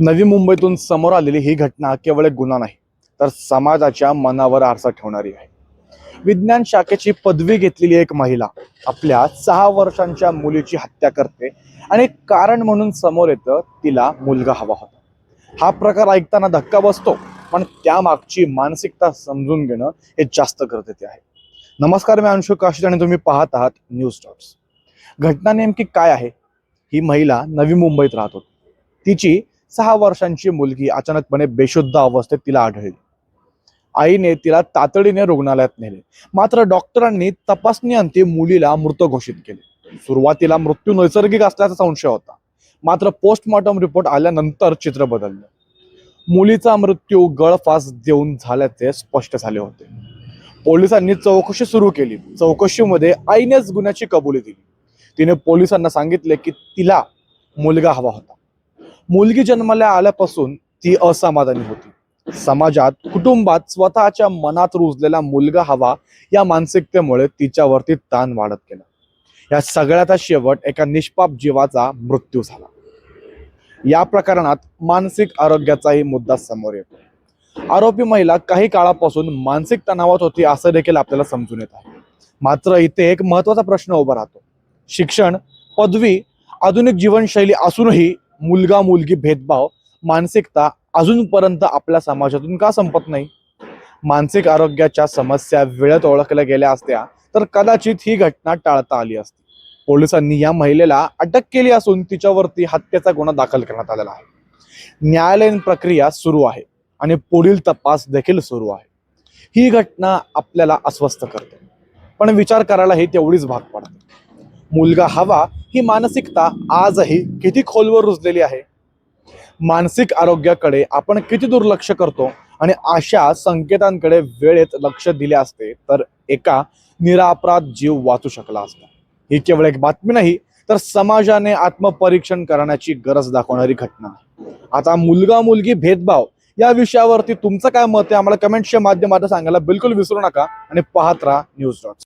नवी मुंबईतून समोर आलेली ही घटना केवळ एक गुन्हा नाही तर समाजाच्या मनावर आरसा ठेवणारी आहे. विज्ञान शाखेची पदवी घेतलेली एक महिला आपल्या सहा वर्षांच्या मुलीची हत्या करते आणि कारण म्हणून समोर येतं तिला मुलगा हवा होता. हा प्रकार ऐकताना धक्का बसतो पण त्यामागची मानसिकता समजून घेणं हे जास्त गरजेचे आहे. नमस्कार मी अंशु काशीद आणि तुम्ही पाहत आहात न्यूज डॉट्स घटना नेमकी काय आहे? ही महिला नवी मुंबईत राहत होती. तिची सहा वर्षांची मुलगी अचानकपणे बेशुद्ध अवस्थेत तिला आढळली. आईने तिला तातडीने रुग्णालयात नेले. मात्र डॉक्टरांनी तपासणी अंती मुलीला मृत घोषित केले. सुरुवातीला मृत्यू नैसर्गिक असल्याचा संशय होता. मात्र पोस्टमॉर्टम रिपोर्ट आल्यानंतर चित्र बदललं. मुलीचा मृत्यू गळफास देऊन झाल्याचे स्पष्ट झाले होते. पोलिसांनी चौकशी सुरू केली. चौकशीमध्ये आईनेच गुन्ह्याची कबुली दिली. तिने पोलिसांना सांगितले की तिला मुलगा हवा होता. मुलगी जन्माला आल्यापासून ती असमाधानी होती. समाजात कुटुंबात स्वतःच्या मनात रुजलेला मुलगा हवा या मानसिकतेमुळे तिच्यावरती ताण वाढत गेला. या सगळ्याचा शेवट एका निष्पाप जीवाचा मृत्यू झाला. या प्रकरणात मानसिक आरोग्याचाही मुद्दा समोर येतो. आरोपी महिला काही काळापासून मानसिक तणावात होती असं देखील आपल्याला समजून येत आहे. मात्र इथे एक महत्त्वाचा प्रश्न उभा राहतो. शिक्षण पदवी आधुनिक जीवनशैली असूनही मुलगा मुलगी भेदभाव मानसिकता अजूनपर्यंत आपल्या समाजातून का संपत नाही? मानसिक आरोग्याच्या समस्या वेळेत ओळखल्या गेल्या असत्या तर कदाचित ही घटना टाळता आली असती. पोलिसांनी या महिलेला अटक केली असून तिच्यावरती हत्येचा गुन्हा दाखल करण्यात आलेला आहे. न्यायालयीन प्रक्रिया सुरू आहे आणि पुढील तपास देखील सुरू आहे. ही घटना आपल्याला अस्वस्थ करते. पण विचार करायलाही तेवढीच भाग पडते. मुलगा हवा ही मानसिकता आजही किती खोलवर रुजलेली आहे? मानसिक आरोग्याकडे आपण किती दुर्लक्ष करतो? आणि अशा संकेतांकडे वेळेत लक्ष दिले असते तर एका निरापराध जीव वाचू शकला असता. ही केवळ एक बातमी नाही तर समाजाने आत्मपरीक्षण करण्याची गरज दाखवणारी घटना. आता मुलगा मुलगी भेदभाव या विषयावरती तुमचं काय मत आहे? आम्हाला कमेंटच्या माध्यमातून सांगायला बिलकुल विसरू नका आणि पाहत राहा न्यूज डॉट.